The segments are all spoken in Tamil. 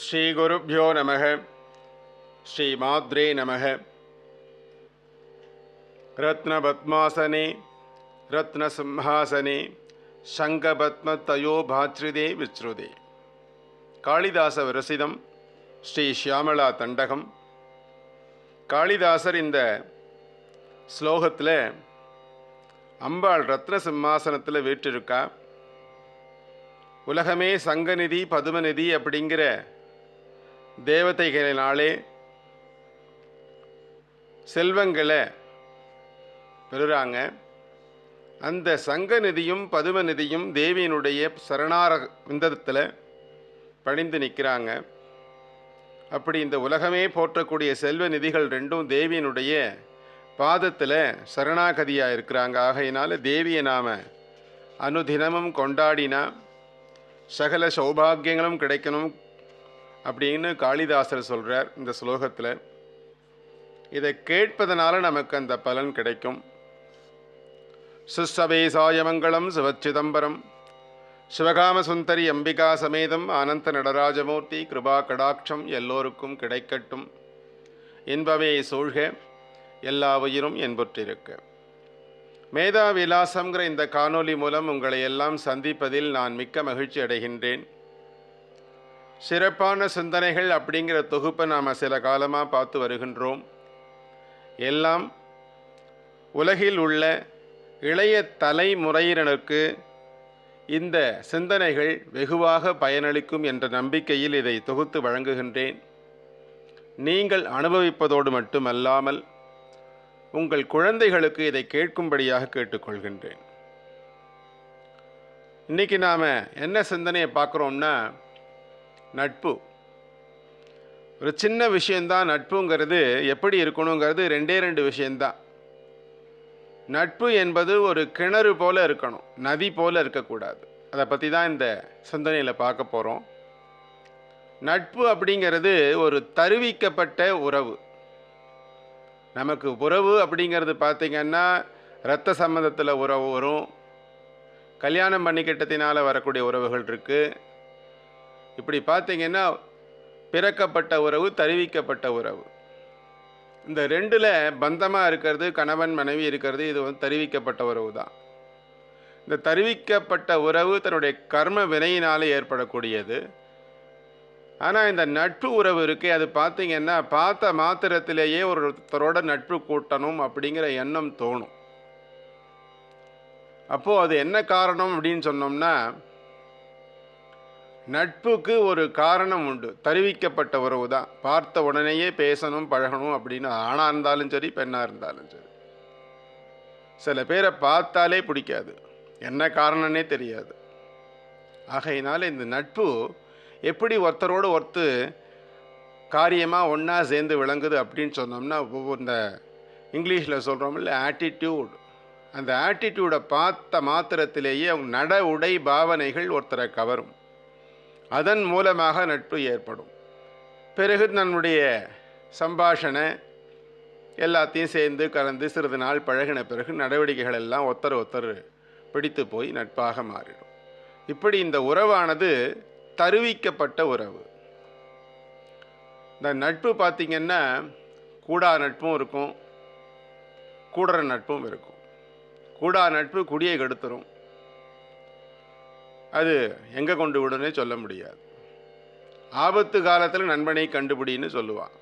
ஸ்ரீகுருப்போ நமக ஸ்ரீமாத்ரே நமக. ரத்னபத்மாசனே ரத்னசிம்ஹாசனே சங்கபத்மத்தயோ பாத்ரிதே விச்ருதே காளிதாச விரசிதம் ஸ்ரீ ஷியாமலா தண்டகம். காளிதாசர் இந்த ஸ்லோகத்தில் அம்பாள் ரத்ன சிம்மாசனத்தில் வீற்றிருக்கா. உலகமே சங்கநிதி பதுமநிதி அப்படிங்கிற தேவதைகளினாலே செல்வங்களை பெறுறாங்க. அந்த சங்க நிதியும் பதும நிதியும் தேவியினுடைய சரணார விந்தத்தில் பணிந்து நிற்கிறாங்க. அப்படி இந்த உலகமே போற்றக்கூடிய செல்வ நிதிகள் ரெண்டும் தேவியினுடைய பாதத்தில் சரணாகதியாக இருக்கிறாங்க. ஆகையினால தேவியை நாம் அனுதினமும் கொண்டாடினா சகல சௌபாகியங்களும் கிடைக்கணும். அப்படின்னு காளிதாசர் சொல்கிறார் இந்த ஸ்லோகத்தில். இதை கேட்பதனால நமக்கு அந்த பலன் கிடைக்கும். சுசபை சாயமங்கலம் சிவச்சிதம்பரம் சிவகாம சுந்தரி அம்பிகா சமேதம் ஆனந்த நடராஜமூர்த்தி கிருபா கடாட்சம் எல்லோருக்கும் கிடைக்கட்டும். இன்பமே சூழ்க எல்லா உயிரும் என்புற்றிருக்க. மேதா விலாசங்கிற இந்த காணொலி மூலம் உங்களை எல்லாம் சந்திப்பதில் நான் மிக்க மகிழ்ச்சி அடைகின்றேன். சிறப்பான சிந்தனைகள் அப்படிங்கிற தொகுப்பை நாம் சில காலமாக பார்த்து வருகின்றோம். எல்லாம் உலகில் உள்ள இளைய தலைமுறையினருக்கு இந்த சிந்தனைகள் வெகுவாக பயனளிக்கும் என்ற நம்பிக்கையில் இதை தொகுத்து வழங்குகின்றேன். நீங்கள் அனுபவிப்பதோடு மட்டுமல்லாமல் உங்கள் குழந்தைகளுக்கு இதை கேட்கும்படியாக கேட்டுக்கொள்கின்றேன். இன்னைக்கு நாம் என்ன சிந்தனையை பார்க்குறோம்னா நட்பு. ஒரு சின்ன விஷயந்தான் நட்புங்கிறது எப்படி இருக்கணுங்கிறது ரெண்டே ரெண்டு விஷயந்தான். நட்பு என்பது ஒரு கிணறு போல இருக்கணும் நதி போல் இருக்கக்கூடாது. அதை பற்றி தான் இந்த சிந்தனையில் பார்க்க போகிறோம் நட்பு அப்படிங்கிறது ஒரு தருவிக்கப்பட்ட உறவு. நமக்கு உறவு அப்படிங்கிறது பார்த்திங்கன்னா இரத்த சம்மந்தத்தில் உறவு வரும். கல்யாணம் பண்ணிக்கிட்டத்தினால் வரக்கூடிய உறவுகள் இருக்குது இப்படி பார்த்திங்கன்னா பிறக்கப்பட்ட உறவு தருவிக்கப்பட்ட உறவு. இந்த ரெண்டில் பந்தமாக இருக்கிறது கணவன் மனைவி இருக்கிறது இது வந்து தருவிக்கப்பட்ட உறவு தான். இந்த தருவிக்கப்பட்ட உறவு தன்னுடைய கர்ம வினையினால் ஏற்படக்கூடியது. ஆனால் இந்த நட்பு உறவு இருக்கே அது பார்த்திங்கன்னா பார்த்த மாத்திரத்திலேயே ஒருத்தரோட நட்பு கூட்டணும் அப்படிங்கிற எண்ணம் தோணும். அப்போது அது என்ன காரணம் அப்படின்னு சொன்னோம்னா நட்புக்கு ஒரு காரணம் உண்டு. தருவிக்கப்பட்ட உறவு தான் பார்த்த உடனேயே பேசணும் பழகணும் அப்படின்னு ஆணாக இருந்தாலும் சரி பெண்ணாக இருந்தாலும் சரி. சில பேரை பார்த்தாலே பிடிக்காது. என்ன காரணம்னே தெரியாது. ஆகையினால இந்த நட்பு எப்படி ஒருத்தரோடு ஒருத்து காரியமாக ஒன்றா சேர்ந்து விளங்குது அப்படின்னு சொன்னோம்னா ஒவ்வொரு இந்த இங்கிலீஷில் சொல்கிறோம்ல ஆட்டிடியூட் அந்த ஆட்டிடியூடை பார்த்த மாத்திரத்திலேயே அவங்க நட உடை பாவனைகள் ஒருத்தரை கவரும். அதன் மூலமாக நட்பு ஏற்படும். பிறகு நம்முடைய சம்பாஷணை எல்லாத்தையும் சேர்ந்து கலந்து சிறிது நாள் பழகின பிறகு நடவடிக்கைகள் எல்லாம் ஒத்தர் ஒத்தர் பிடித்து போய் நட்பாக மாறிடும். இப்படி இந்த உறவானது தருவிக்கப்பட்ட உறவு. இந்த நட்பு பார்த்திங்கன்னா கூடா நட்பும் இருக்கும் கூடுற நட்பும் இருக்கும். கூடா நட்பு குடியை கெடுத்துரும். அது எங்கே கொண்டு விடுன்னே சொல்ல முடியாது. ஆபத்து காலத்தில் நண்பனை கண்டுபிடின்னு சொல்லுவான்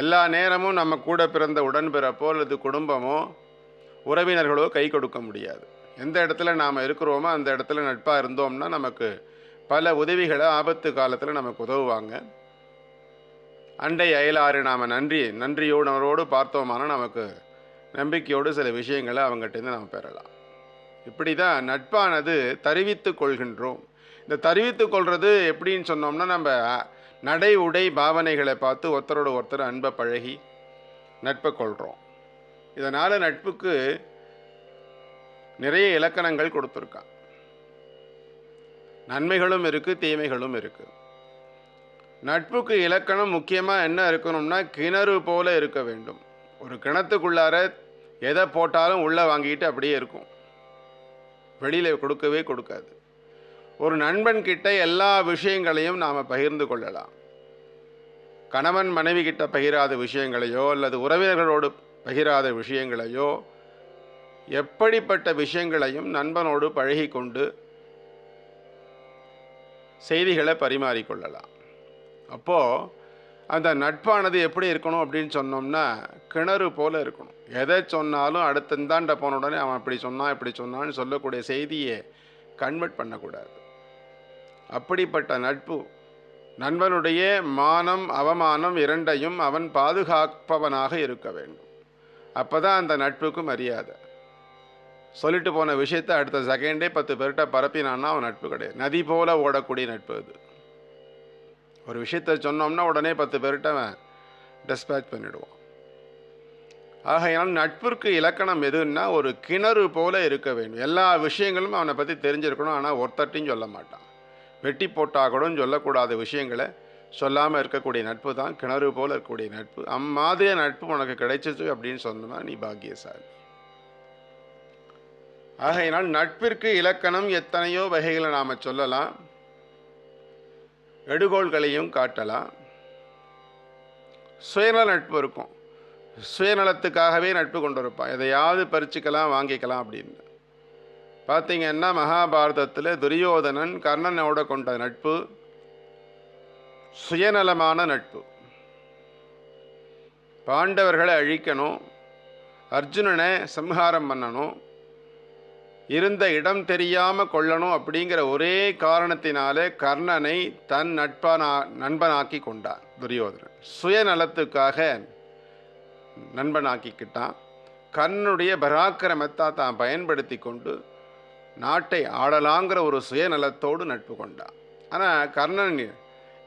எல்லா நேரமும் நம்ம கூட பிறந்த உடன்பிறப்போ அல்லது குடும்பமோ உறவினர்களோ கை கொடுக்க முடியாது. எந்த இடத்துல நாம் இருக்கிறோமோ அந்த இடத்துல நட்பாக இருந்தோம்னா நமக்கு பல உதவிகளை ஆபத்து காலத்தில் நமக்கு உதவுவாங்க. அண்டை அயலாறு நாம் நன்றி நன்றியோடு பார்த்தோமான நமக்கு நம்பிக்கையோடு சில விஷயங்களை அவங்ககிட்டேருந்து நாம் பெறலாம். இப்படி தான் நட்பானது தருவித்து கொள்கின்றோம். இந்த தருவித்து கொள்வது எப்படின்னு சொன்னோம்னா நம்ம நடை உடை பாவனைகளை பார்த்து ஒருத்தரோட ஒருத்தர் அன்பை பழகி நட்பை கொள்கிறோம் இதனால் நட்புக்கு நிறைய இலக்கணங்கள் கொடுத்துருக்கான். நன்மைகளும் இருக்குது தீமைகளும் இருக்குது நட்புக்கு இலக்கணம் முக்கியமாக என்ன இருக்கணும்னா கிணறு போல இருக்க வேண்டும். ஒரு கிணத்துக்குள்ளார எதை போட்டாலும் உள்ளே வாங்கிட்டு அப்படியே இருக்கும். வெளியில் கொடுக்கவே கொடுக்காது. ஒரு நண்பன் கிட்ட எல்லா விஷயங்களையும் நாம் பகிர்ந்து கொள்ளலாம். கணவன் மனைவி கிட்ட பகிராத விஷயங்களையோ அல்லது உறவினர்களோடு பகிராத விஷயங்களையோ எப்படிப்பட்ட விஷயங்களையும் நண்பனோடு பழகி கொண்டு செய்திகளை பரிமாறிக்கொள்ளலாம். அப்போது அந்த நட்பானது எப்படி இருக்கணும் அப்படின்னு சொன்னோம்னா கிணறு போல் இருக்கணும். எதை சொன்னாலும் அடுத்த இந்தாண்ட போன உடனே அவன் அப்படி சொன்னான் இப்படி சொன்னான்னு சொல்லக்கூடிய செய்தியை கன்வெர்ட் பண்ணக்கூடாது. அப்படிப்பட்ட நட்பு நண்பனுடைய மானம் அவமானம் இரண்டையும் அவன் பாதுகாப்பவனாக இருக்க வேண்டும். அப்போ தான் அந்த நட்புக்கு மரியாதை. சொல்லிட்டு போன விஷயத்தை அடுத்த செகண்டே பத்து பேர்கிட்ட பரப்பினான்னா அவன் நட்பு கிடையாது. நதி போல ஓடக்கூடிய நட்பு அது. ஒரு விஷயத்த சொன்னோம்னா உடனே பத்து பேர்கிட்ட அவன் டிஸ்பேச் பண்ணிவிடுவான் ஆகையால் நட்பிற்கு இலக்கணம் எதுன்னா ஒரு கிணறு போல இருக்க வேண்டும். எல்லா விஷயங்களும் அவனை பற்றி தெரிஞ்சிருக்கணும். ஆனால் ஒருத்தட்டையும் சொல்ல மாட்டான். வெட்டி போட்டால் கூட சொல்லக்கூடாத விஷயங்களை சொல்லாமல் இருக்கக்கூடிய நட்பு தான். கிணறு போல இருக்கக்கூடிய நட்பு. அம்மாதிரிய நட்பு உனக்கு கிடைச்சிச்சு அப்படின்னு சொன்னோம்னா நீ பாக்கியசாலி. ஆகையினால் நட்பிற்கு இலக்கணம் எத்தனையோ வகைகளை நாம் சொல்லலாம். எடுகோள்களையும் காட்டலாம். சுயநல நட்பு இருக்கும். சுயநலத்துக்காகவே நட்பு கொண்டு இருப்பான் எதையாவது பறிச்சுக்கலாம் வாங்கிக்கலாம் அப்படின்னு. பார்த்தீங்கன்னா மகாபாரதத்தில் துரியோதனன் கர்ணனோட கொண்ட நட்பு சுயநலமான நட்பு. பாண்டவர்களை அழிக்கணும். அர்ஜுனனை சம்ஹாரம் பண்ணணும். இருந்த இடம் தெரியாமல் கொள்ளணும் அப்படிங்கிற ஒரே காரணத்தினாலே கர்ணனை தன் நட்பனா நண்பனாக்கி கொண்டான் துரியோதனன். சுயநலத்துக்காக நண்பனாக்கிக்கிட்டான். கர்ணனுடைய பராக்கிரமத்தை தான் பயன்படுத்தி கொண்டு நாட்டை ஆடலாங்கிற ஒரு சுயநலத்தோடு நட்பு கொண்டான். ஆனால் கர்ணன்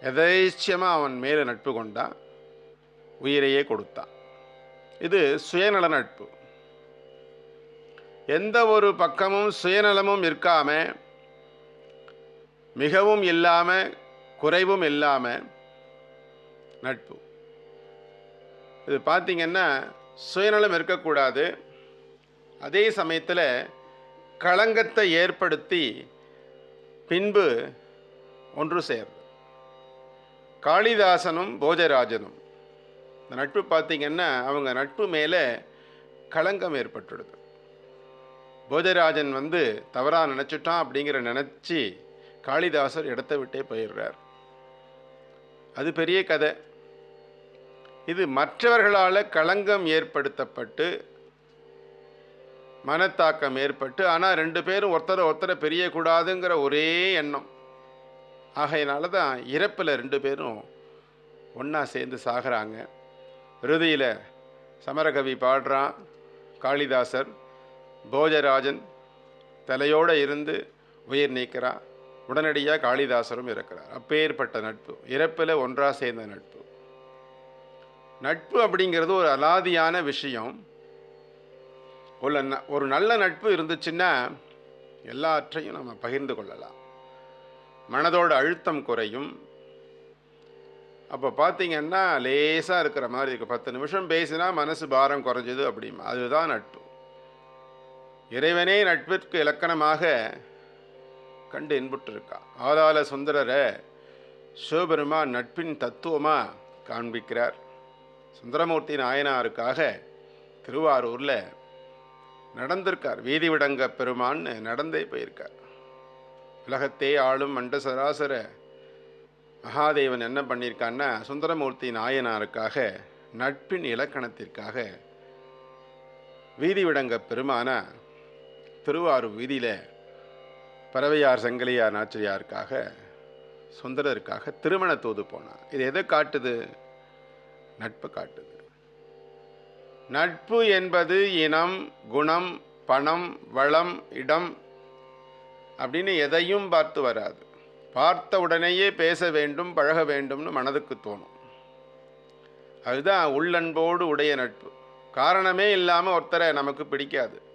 எதேச்சியமாக அவன் மேலே நட்பு கொண்டான். உயிரையே கொடுத்தான். இது சுயநல நட்பு. எந்த ஒரு பக்கமும் சுயநலமும் இருக்காம மிகவும் இல்லாமல் குறைவும் இல்லாமல் நட்பு. இது பார்த்தீங்கன்னா சுயநலம் இருக்கக்கூடாது. அதே சமயத்தில் களங்கத்தை ஏற்படுத்தி பின்பு ஒன்று சேர்றது காளிதாசனும் போஜராஜனும். இந்த நட்பு பார்த்திங்கன்னா அவங்க நட்பு மேலே களங்கம் ஏற்பட்டுடுது. போஜராஜன் வந்து தவறாக நினச்சிட்டான் அப்படிங்கிற நினச்சி காளிதாசர் இடத்த விட்டே போயிடுறார். அது பெரிய கதை. இது மற்றவர்களால் களங்கம் ஏற்படுத்தப்பட்டு மனத்தாக்கம் ஏற்பட்டு ஆனால் ரெண்டு பேரும் ஒருத்தரை ஒருத்தரை பிரியக்கூடாதுங்கிற ஒரே எண்ணம். ஆகையினால தான் இறப்பில் ரெண்டு பேரும் ஒன்றா சேர்ந்து சாகிறாங்க. இறுதியில் சமரகவி பாடுறான் காளிதாசர். போஜராஜன் தலையோடு இருந்து உயிர் நீக்கிறான். உடனடியாக காளிதாசரும் இருக்கிறார் அப்பேற்பட்ட நட்பு. இறப்பில் ஒன்றாக சேர்ந்த நட்பு. நட்பு அப்படிங்கிறது ஒரு அலாதியான விஷயம். ஒரு ந- ஒரு நல்ல நட்பு இருந்துச்சுன்னா எல்லாற்றையும் நம்ம பகிர்ந்து கொள்ளலாம். மனதோட அழுத்தம் குறையும். அப்போ பார்த்தீங்கன்னா லேசாக இருக்கிற மாதிரி இருக்குது பத்து நிமிஷம் பேசினா மனசு பாரம் குறைஞ்சது அப்படிமா அதுதான் நட்பு. இறைவனே நட்பிற்கு இலக்கணமாக கண்டு இன்புற்றிருக்கா. ஆதாள சுந்தரரை சிவபெருமான் நட்பின் தத்துவமாக காண்பிக்கிறார். சுந்தரமூர்த்தி நாயனாருக்காக திருவாரூரில் நடந்திருக்கார். வீதி விடங்க பெருமான்னு நடந்தே போயிருக்கார். உலகத்தே ஆளும் மண்ட சராசர மகாதேவன் என்ன பண்ணியிருக்கான்னா சுந்தரமூர்த்தி நாயனாருக்காக நட்பின் இலக்கணத்திற்காக வீதி விடங்க பெருமானா திருவாரூர் வீதியில் பறவையார் செங்கலியார் நாச்சியாருக்காக சுந்தரருக்காக திருமண தூது போனான் இது எதை காட்டுது? நட்பு காட்டுது. நட்பு என்பது இனம் குணம் பணம் வளம் இடம் அப்படின்னு எதையும் பார்த்து வராது. பார்த்த உடனேயே பேச வேண்டும் பழக வேண்டும்னு மனதுக்கு தோணும். அதுதான் உள்ளன்போடு உடைய நட்பு. காரணமே இல்லாமல் ஒருத்தரை நமக்கு பிடிக்காது.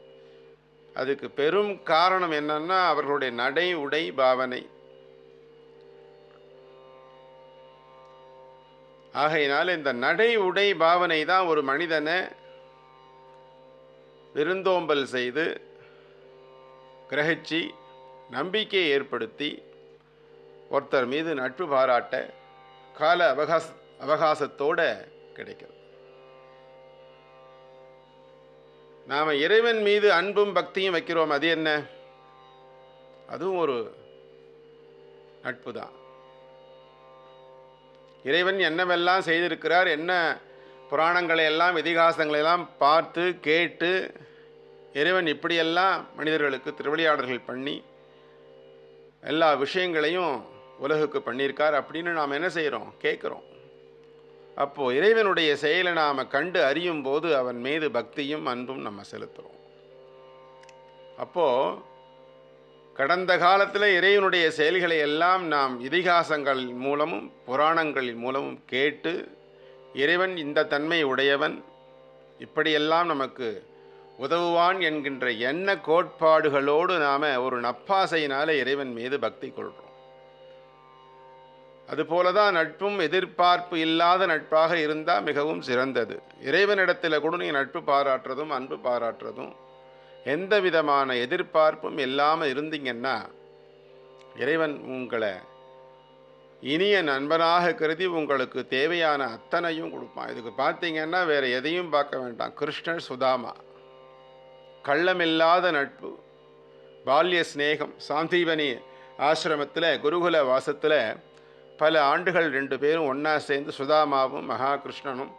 அதுக்கு பெரும் காரணம் என்னன்னா அவர்களுடைய நடை உடை பாவனை. ஆகையினால் இந்த நடை உடை பாவனை தான் ஒரு மனிதனை விருந்தோம்பல் செய்து கிரகிச்சு நம்பிக்கையை ஏற்படுத்தி ஒருத்தர் மீது நட்பு பாராட்ட கால அவகாச அவகாசத்தோட கிடைக்கிறது. நாம் இறைவன் மீது அன்பும் பக்தியும் வைக்கிறோம். அது என்ன? அதுவும் ஒரு நட்பு தான் இறைவன் என்னவெல்லாம் செய்திருக்கிறார்? என்ன புராணங்களை எல்லாம் இதிகாசங்களை எல்லாம் பார்த்து கேட்டு இறைவன் இப்படியெல்லாம் மனிதர்களுக்கு திருவிளையாடல்கள் பண்ணி எல்லா விஷயங்களையும் உலகுக்கு பண்ணியிருக்கார் அப்படின்னு நாம் என்ன செய்கிறோம்? கேட்குறோம். அப்போது இறைவனுடைய செயலை நாம் கண்டு அறியும் போது அவன் மீது பக்தியும் அன்பும் நம்ம செலுத்துகிறோம் அப்போது கடந்த காலத்தில் இறைவனுடைய செயல்களை எல்லாம் நாம் இதிகாசங்கள் மூலமும் புராணங்களின் மூலமும் கேட்டு இறைவன் இந்த தன்மை உடையவன் இப்படியெல்லாம் நமக்கு உதவுவான் என்கின்ற எண்ண கோட்பாடுகளோடு நாம் ஒரு நப்பாசையினால் இறைவன் மீது பக்தி கொள்கிறோம் அதுபோல தான் நட்பும் எதிர்பார்ப்பு இல்லாத நட்பாக இருந்தால் மிகவும் சிறந்தது. இறைவனிடத்தில் கூட நீங்கள் நட்பு பாராட்டுறதும் அன்பு பாராட்டுறதும் எந்த விதமான எதிர்பார்ப்பும் இல்லாமல் இருந்தீங்கன்னா இறைவன் உங்களை இனிய நண்பனாக கருதி உங்களுக்கு தேவையான அத்தனையும் கொடுப்பான். இதுக்கு பார்த்தீங்கன்னா வேறு எதையும் பார்க்க வேண்டாம். கிருஷ்ணர் சுதாமா. கள்ளமில்லாத நட்பு பால்ய சிநேகம் சாந்தீவனி ஆசிரமத்தில் குருகுல வாசத்தில் பல ஆண்டுகள் ரெண்டு பேரும் ஒன்றா சேர்ந்து சுதாமாவும் மகாகிருஷ்ணனும்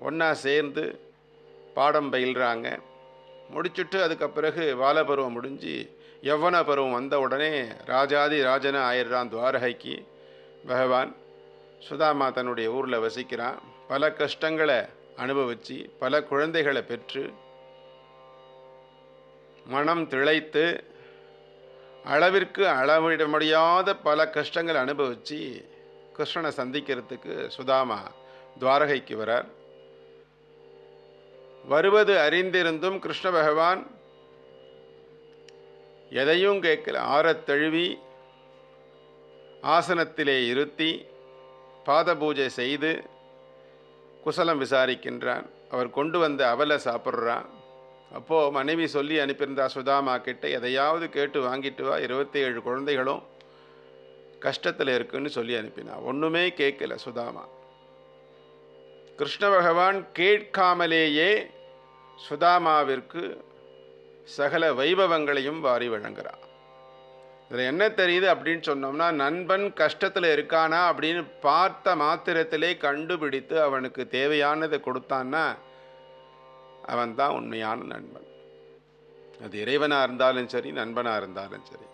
ஒன்றா சேர்ந்து பாடம் பயில்றாங்க. முடிச்சுட்டு அதுக்கு பிறகு வாலபருவம் முடிஞ்சு யவ்வன பருவம் வந்த உடனே ராஜாதி ராஜன ஆயிடுறான் துவாரகைக்கு. பகவான் சுதாமா தன்னுடைய ஊரில் வசிக்கிறான். பல கஷ்டங்களை அனுபவித்து பல குழந்தைகளை பெற்று மனம் திளைத்து அளவிற்கு அளவிட முடியாத பல கஷ்டங்களை அனுபவித்து கிருஷ்ணனை சந்திக்கிறதுக்கு சுதாமா துவாரகைக்கு வரார். வருவது அறிந்திருந்தும் கிருஷ்ண பகவான் எதையும் கேட்கல. ஆறத் தழுவி ஆசனத்திலே இருத்தி பாத பூஜை செய்து குசலம் விசாரிக்கின்றான். அவர் கொண்டு வந்த அவலை சாப்பிட்றான் அப்போது மனைவி சொல்லி அனுப்பியிருந்தா சுதாமா கிட்ட எதையாவது கேட்டு வாங்கிட்டு வா. இருபத்தி ஏழு குழந்தைகளும் கஷ்டத்தில் இருக்குன்னு சொல்லி அனுப்பினா. ஒன்றுமே கேட்கல சுதாமா. கிருஷ்ண பகவான் கேட்காமலேயே சுதாமாவிற்கு சகல வைபவங்களையும் வாரி வழங்குறான் இதில் என்ன தெரியுது அப்படின்னு சொன்னோம்னா நண்பன் கஷ்டத்தில் இருக்கானா அப்படின்னு பார்த்த மாத்திரத்திலே கண்டுபிடித்து அவனுக்கு தேவையானதை கொடுத்தான்னா அவன் தான் உண்மையான நண்பன். அது இறைவனாக இருந்தாலும் சரி நண்பனாக இருந்தாலும் சரி.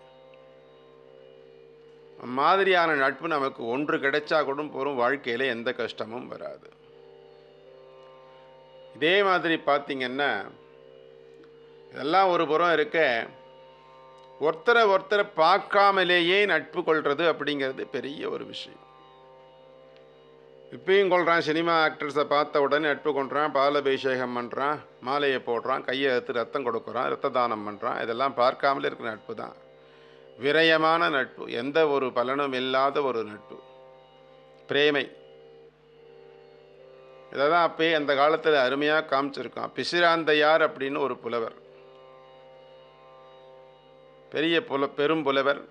மாதிரியான நட்பு நமக்கு ஒன்று கிடைச்சா கூட போகிறோம் வாழ்க்கையில் எந்த கஷ்டமும் வராது. இதே மாதிரி பார்த்திங்கன்னா இதெல்லாம் ஒரு புறம் இருக்க ஒருத்தரை ஒருத்தரை பார்க்காமலேயே நட்பு கொள்வது அப்படிங்கிறது பெரிய ஒரு விஷயம். இப்பயும் கொள்கிறான் சினிமா ஆக்டர்ஸை பார்த்த உடனே நட்பு கொள்கிறான் பாலபிஷேகம் பண்ணுறான் மாலையை போடுறான் கையை எடுத்து ரத்தம் கொடுக்குறான் ரத்த தானம் பண்ணுறான் இதெல்லாம் பார்க்காமலே இருக்கிற நட்பு தான். விரயமான நட்பு எந்த ஒரு பலனும் இல்லாத ஒரு நட்பு. பிரேமை. இதை தான் அப்பயே அந்த காலத்தில் அருமையாக காமிச்சிருக்கான். பிசிராந்தையார் அப்படின்னு ஒரு புலவர். பெரிய புல பெரும் புலவர்.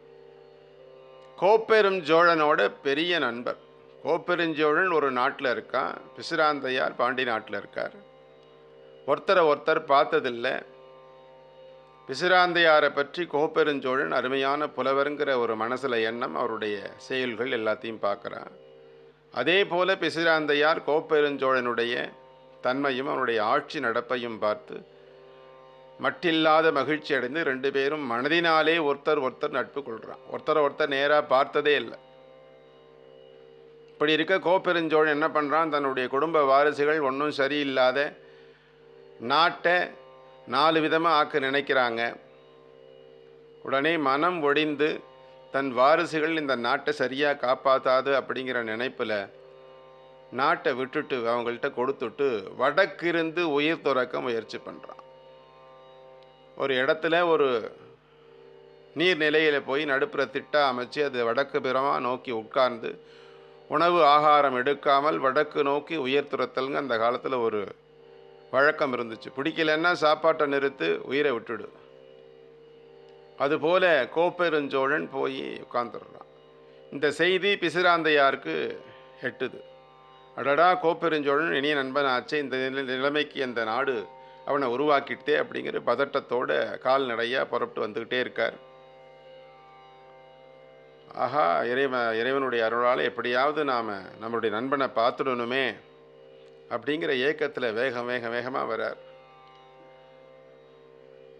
கோப்பெரும் சோழனோட பெரிய நண்பர். கோப்பெருஞ்சோழன் ஒரு நாட்டில் இருக்கான். பிசிராந்தையார் பாண்டி நாட்டில் இருக்கார். ஒருத்தரை ஒருத்தர் பார்த்ததில்லை. பிசிராந்தையாரை பற்றி கோப்பெருஞ்சோழன் அருமையான புலவருங்கிற ஒரு மனசில் எண்ணம் அவருடைய செயல்கள் எல்லாத்தையும் பார்க்குறான். அதே போல பிசிராந்தையார் கோப்பெருஞ்சோழனுடைய தன்மையும் அவனுடைய ஆட்சி நடப்பையும் பார்த்து மட்டில்லாத மகிழ்ச்சி அடைந்து ரெண்டு பேரும் மனதினாலே ஒருத்தர் ஒருத்தர் நட்பு கொள்கிறான் ஒருத்தர் ஒருத்தர் நேராக பார்த்ததே இல்லை. இப்படி இருக்க கோப்பெருஞ்சோழன் என்ன பண்ணுறான் தன்னுடைய குடும்ப வாரிசுகள் ஒன்றும் சரியில்லாத நாட்டை நாலு விதமாக ஆக்க நினைக்கிறாங்க. உடனே மனம் ஒடிந்து தன் வாரிசுகள் இந்த நாட்டை சரியாக காப்பாற்றாது அப்படிங்கிற நினைப்பில் நாட்டை விட்டுட்டு அவங்கள்ட்ட கொடுத்துட்டு வடக்கிருந்து உயிர் துறக்க முயற்சி பண்ணுறான் ஒரு இடத்துல ஒரு நீர்நிலையில் போய் நடுப்புற திட்டா அமைச்சு அது வடக்கு பிறமாக நோக்கி உட்கார்ந்து உணவு ஆகாரம் எடுக்காமல் வடக்கு நோக்கி உயர் துரத்தல்ங்க அந்த காலத்தில் ஒரு வழக்கம் இருந்துச்சு. பிடிக்கலன்னா சாப்பாட்டை நிறுத்து உயிரை விட்டுடு. அதுபோல கோப்பெருஞ்சோழன் போய் உட்காந்துடுறான் இந்த செய்தி பிசிராந்தையாருக்கு எட்டுது. அடடா கோப்பெருஞ்சோழன் இனிய நண்பன் ஆச்சே இந்த நிலைமைக்கு அந்த நாடு அவனை உருவாக்கிட்டே அப்படிங்கிற பதட்டத்தோட கால்நடையாக புறப்பட்டு வந்துக்கிட்டே இருக்கார். ஆஹா இறைவன் இறைவனுடைய அருளால் எப்படியாவது நாம் நம்மளுடைய நண்பனை பார்த்துடணுமே. அப்படிங்கிற ஏக்கத்தில் வேகம் வேக வேகமாக வரார்.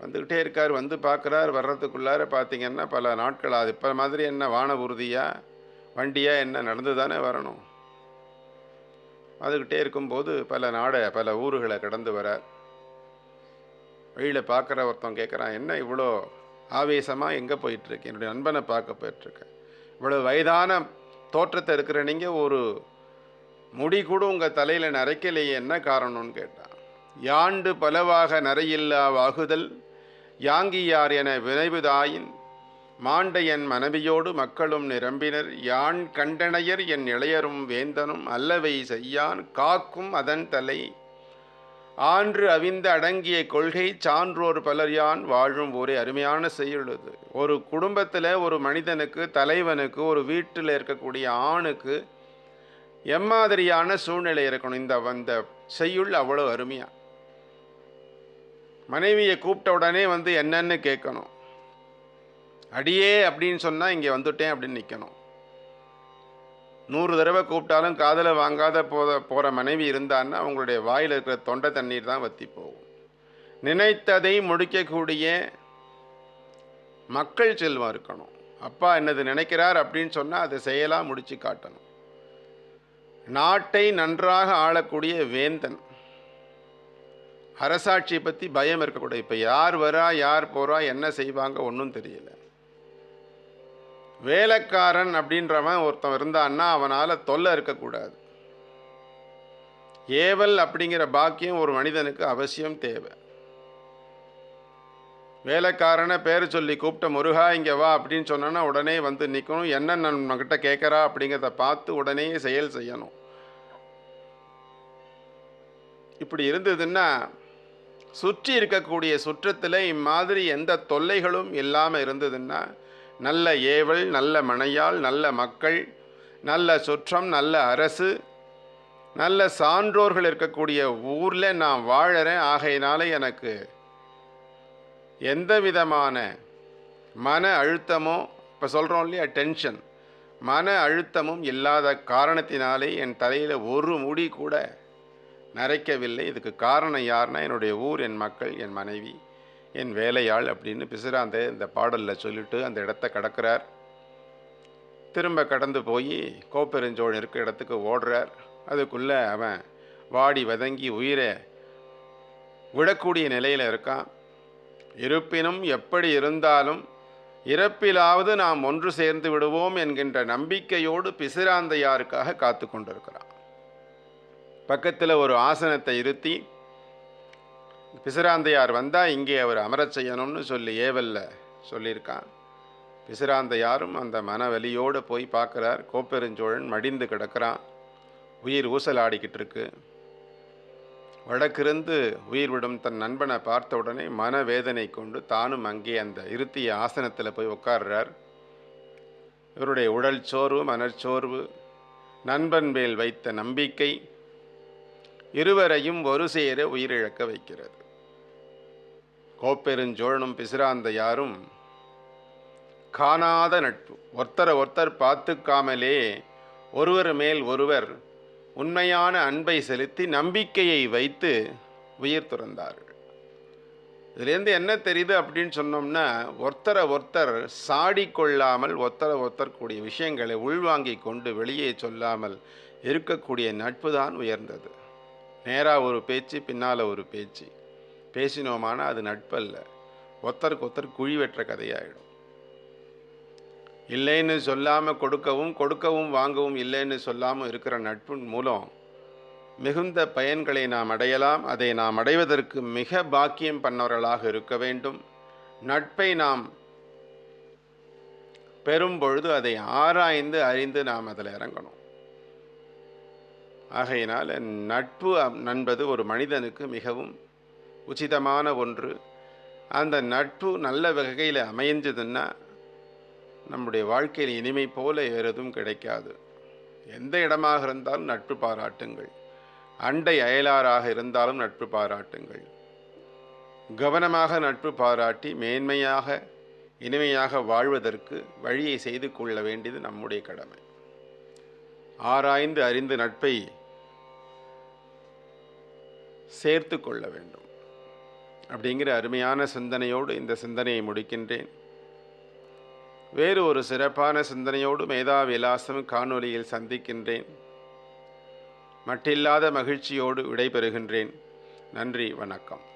வந்துக்கிட்டே இருக்கார் வந்து பார்க்குறார் வர்றதுக்குள்ளார பார்த்தீங்கன்னா பல நாட்கள் அது இப்போ மாதிரி என்ன வான உறுதியாக வண்டியாக என்ன நடந்து தானே வரணும். அதுக்கிட்டே இருக்கும்போது பல நாடை பல ஊர்களை கடந்து வரார். வழியில் பார்க்குற ஒருத்தன் கேட்குறான் என்ன இவ்வளோ ஆவேசமாக எங்கே போயிட்டுருக்கு என்னுடைய நண்பனை பார்க்க போயிட்டுருக்கேன் இவ்வளோ வயதான தோற்றத்தை இருக்கிற நீங்கள் ஒரு முடி கூட உங்கள் தலையில் நரைக்கலையே என்ன காரணம்னு கேட்டான் யாண்டு பலவாக நரையில்லா வாகுதல்? யாங்கியார் என வினைவுதாயின் மாண்ட என் மனைவியோடு மக்களும் நிரம்பினர். யான் கண்டனையர் என் இளையரும் வேந்தனும் அல்லவை செய்யான் காக்கும் அதன் தலை. ஆன்று அவிந்த அடங்கிய கொள்கை சான்றோர் பலர் யான் வாழும் ஒரே அருமையான செய்யுள்ளது ஒரு குடும்பத்தில் ஒரு மனிதனுக்கு தலைவனுக்கு ஒரு வீட்டில் இருக்கக்கூடிய ஆணுக்கு எம்மாதிரியான சூழ்நிலை இருக்கணும். இந்த வந்த செய்யுள் அவ்வளோ அருமையாக மனைவியை கூப்பிட்ட உடனே வந்து என்னன்னு கேட்கணும். அடியே அப்படின்னு சொன்னால் இங்கே வந்துட்டேன் அப்படின்னு நிற்கணும் நூறு தடவை கூப்பிட்டாலும் காதலை வாங்காத போத போகிற மனைவி இருந்தான்னா அவங்களுடைய வாயில் இருக்கிற தொண்டை தண்ணீர் தான் வற்றி போகும். நினைத்ததை முடிக்கக்கூடிய மக்கள் செல்வம் இருக்கணும். அப்பா என்னது நினைக்கிறார் அப்படின்னு சொன்னால் அதை செயலாக முடித்து காட்டணும். நாட்டை நன்றாக ஆளக்கூடிய வேந்தன். அரசாட்சியை பற்றி பயம் இருக்கக்கூடாது. இப்போ யார் வரா யார் போகிறா என்ன செய்வாங்க ஒன்றும் தெரியல. வேலைக்காரன் அப்படின்றவன் ஒருத்தன் இருந்தான்னா அவனால் தொல்லை இருக்கக்கூடாது. ஏவல் அப்படிங்கிற பாக்கியம் ஒரு மனிதனுக்கு அவசியம் தேவை. வேலைக்காரனை பேர் சொல்லி கூப்பிட்ட முருகா இங்கே வா அப்படின்னு சொன்னோன்னா உடனே வந்து நிற்கணும் என்ன நம்மக்கிட்ட கேட்குறா அப்படிங்கிறத பார்த்து உடனே செயல் செய்யணும். இப்படி இருந்ததுன்னா சுற்றி இருக்கக்கூடிய சுற்றத்தில் இம்மாதிரி எந்த தொல்லைகளும் இல்லாமல் இருந்ததுன்னா நல்ல ஏவல் நல்ல மனையாள் நல்ல மக்கள் நல்ல சுற்றம் நல்ல அரசு நல்ல சான்றோர்கள் இருக்கக்கூடிய ஊரில் நான் வாழறேன். ஆகையினால எனக்கு எந்த விதமான மன அழுத்தமோ இப்போ சொல்கிறோம் இல்லையா டென்ஷன் மன அழுத்தமும் இல்லாத காரணத்தினாலே என் தலையில் ஒரு முடி கூட நரைக்கவில்லை. இதுக்கு காரணம் யாருன்னா என்னுடைய ஊர் என் மக்கள் என் மனைவி என் வேலையாள் அப்படின்னு பிசுராந்த இந்த பாடலில் சொல்லிட்டு அந்த இடத்த கடக்கிறார். திரும்ப கடந்து போய் கோப்பெருஞ்சோழன் இருக்க இடத்துக்கு ஓடுறார். அதுக்குள்ளே அவன் வாடி வதங்கி உயிரை விடக்கூடிய நிலையில் இருக்கான். இருப்பினும் எப்படி இருந்தாலும் இறப்பிலாவது நாம் ஒன்று சேர்ந்து விடுவோம் என்கின்ற நம்பிக்கையோடு பிசிராந்தையாருக்காக காத்து கொண்டிருக்கிறான் பக்கத்தில் ஒரு ஆசனத்தை இருத்தி பிசிராந்தையார் வந்தால் இங்கே அவர் அமரச் செய்யணும்னு சொல்லி ஏவல்ல சொல்லியிருக்கான். பிசிராந்தையாரும் அந்த மனவலியோடு போய் பார்க்குறார். கோப்பெருஞ்சோழன் மடிந்து கிடக்கிறான். உயிர் ஊசலாடிக்கிட்டு இருக்கு. வடக்கிருந்து உயிர் விடும் தன் நண்பனை பார்த்த உடனே மனவேதனை கொண்டு தானும் அங்கே அந்த இருத்திய ஆசனத்தில் போய் உட்கார்றார் இவருடைய உடல் சோர்வு மனச்சோர்வு நண்பன் மேல் வைத்த நம்பிக்கை இருவரையும் ஒரு சேர உயிரிழக்க வைக்கிறது. கோப்பெருஞ்சோழனும் பிசிராந்தையாரும் காணாத நட்பு. ஒருத்தரை ஒருத்தர் பார்த்துக்காமலே ஒருவர் மேல் ஒருவர் உண்மையான அன்பை செலுத்தி நம்பிக்கையை வைத்து உயிர் துறந்தார்கள். இதுலேருந்து என்ன தெரியுது அப்படின்னு சொன்னோம்னா ஒருத்தரை ஒருத்தர் சாடிக்கொள்ளாமல் ஒருத்தரை ஒருத்தர் கூடிய விஷயங்களை உள்வாங்கி கொண்டு வெளியே சொல்லாமல் இருக்கக்கூடிய நட்பு தான் உயர்ந்தது. நேராக ஒரு பேச்சு பின்னால் ஒரு பேச்சு. பேசினோமானால் அது நட்பல்ல. ஒருத்தருக்கு ஒருத்தர் குழி வெட்டுற கதையாயிடும். இல்லைன்னு சொல்லாமல் கொடுக்கவும் கொடுக்கவும் வாங்கவும் இல்லைன்னு சொல்லாமல் இருக்கிற நட்பின் மூலம் மிகுந்த பயன்களை நாம் அடையலாம். அதை நாம் அடைவதற்கு மிக பாக்கியம் பண்ணவர்களாக இருக்க வேண்டும். நட்பை நாம் பெறும் பொழுது அதை ஆராய்ந்து அறிந்து நாம் அதில் இறங்கணும். ஆகையினால் நட்பு என்பது ஒரு மனிதனுக்கு மிகவும் உச்சிதமான ஒன்று. அந்த நட்பு நல்ல வகையில் அமைஞ்சதுன்னா நம்முடைய வாழ்க்கையில் இனிமை போல வேறு எதுவும் கிடைக்காது. எந்த இடமாக இருந்தாலும் நட்பு பாராட்டுங்கள். அண்டை அயலாராக இருந்தாலும் நட்பு பாராட்டுங்கள். கவனமாக நட்பு பாராட்டி மேன்மையாக இனிமையாக வாழ்வதற்கு வழியை செய்து கொள்ள வேண்டியது நம்முடைய கடமை. ஆராய்ந்து அறிந்து நட்பை சேர்த்து கொள்ள வேண்டும். அப்படிங்கிற அருமையான சிந்தனையோடு இந்த சிந்தனையை முடிக்கின்றேன். வேறு ஒரு சிறப்பான சிந்தனையோடு மேதா விலாசம் காணொலியில் சந்திக்கின்றேன். மட்டில்லாத மகிழ்ச்சியோடு விடைபெறுகின்றேன். நன்றி வணக்கம்.